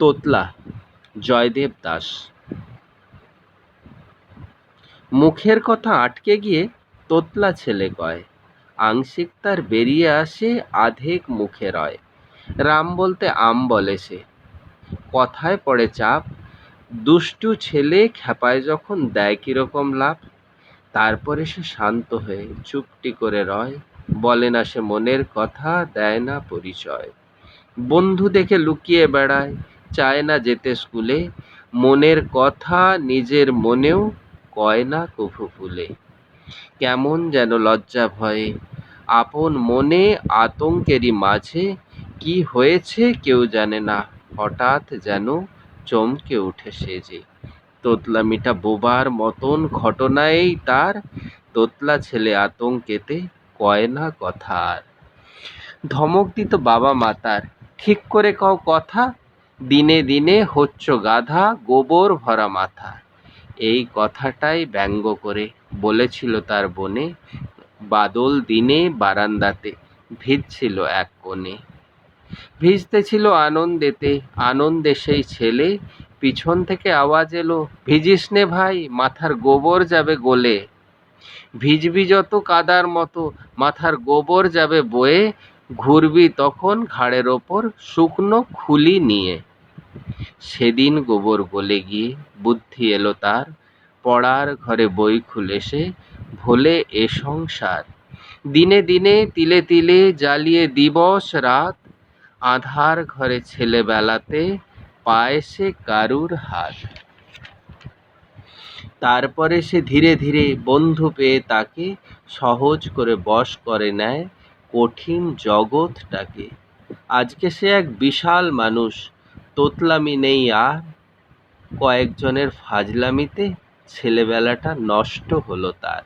তোতলা, জয়দেব দাস। মুখের কথা আটকে গিয়ে তোতলা ছেলে কয়, আংশিক তার বেরিয়ে আসে, আধেক মুখে রয়। রাম বলতে আম বলে সে। কথায় পড়ে চাপ, দুষ্টু ছেলে খেপায় যখন দেয় কীরকম লাভ, তারপরে সে শান্ত হয়ে চুপটি করে রয়। বলে না সে মনের কথা, দেয় না পরিচয়। বন্ধু দেখে লুকিয়ে বেড়ায় চায় না যেতে স্কুলে, মনের কথা নিজের মনেও কয় না কভু ফুলে। কেমন যেন লজ্জা ভয়ে, আপন মনে আতঙ্কেরই মাঝে, কি হয়েছে কেউ জানে না, হঠাৎ যেন চমকে উঠে সে যে। তোতলামিটা বোবার মতন ঘটনাই তার, তোতলা ছেলে আতঙ্কেতে কয় না কথা আর। ধমক দিত বাবা মাতার ঠিক করে কও কথা দিনে দিনে হচ্ছ গাধা, গোবর ভরা মাথা। এই কথাটাই ব্যঙ্গ করে বলেছিল তার বনে, বাদল দিনে বারান্দাতে ভিজছিল এক কোণে। ভিজতে ছিল আনন্দেতে, আনন্দে সেই ছেলে, পিছন থেকে আওয়াজ এলো, ভিজিস নে ভাই, মাথার গোবর যাবে গোলে। ভিজবি যত কাদার মতো, মাথার গোবর যাবে বয়ে, ঘুরবি তখন ঘাড়ের ওপর শুকনো খুলি নিয়ে। সেদিন গোবর গলে গিয়ে বুদ্ধি এলো তার। পড়ার ঘরে বই খুলে সে ভোলে এ সংসার। দিনে দিনে তিলে তিলে জ্বালিয়ে দিবস রাত। আধার ঘরে ছেলেবেলাতে পায় সে কারুর হাত। তারপরে সে ধীরে ধীরে বন্ধু পেয়ে তাকে সহজ করে বশ করে নেয় কঠিন জগৎটাকে। আজকে সে এক বিশাল মানুষ। তোতলামি নেই আর। কয়েকজনের ফাজলামিতে ছেলেবেলাটা নষ্ট হলো তার।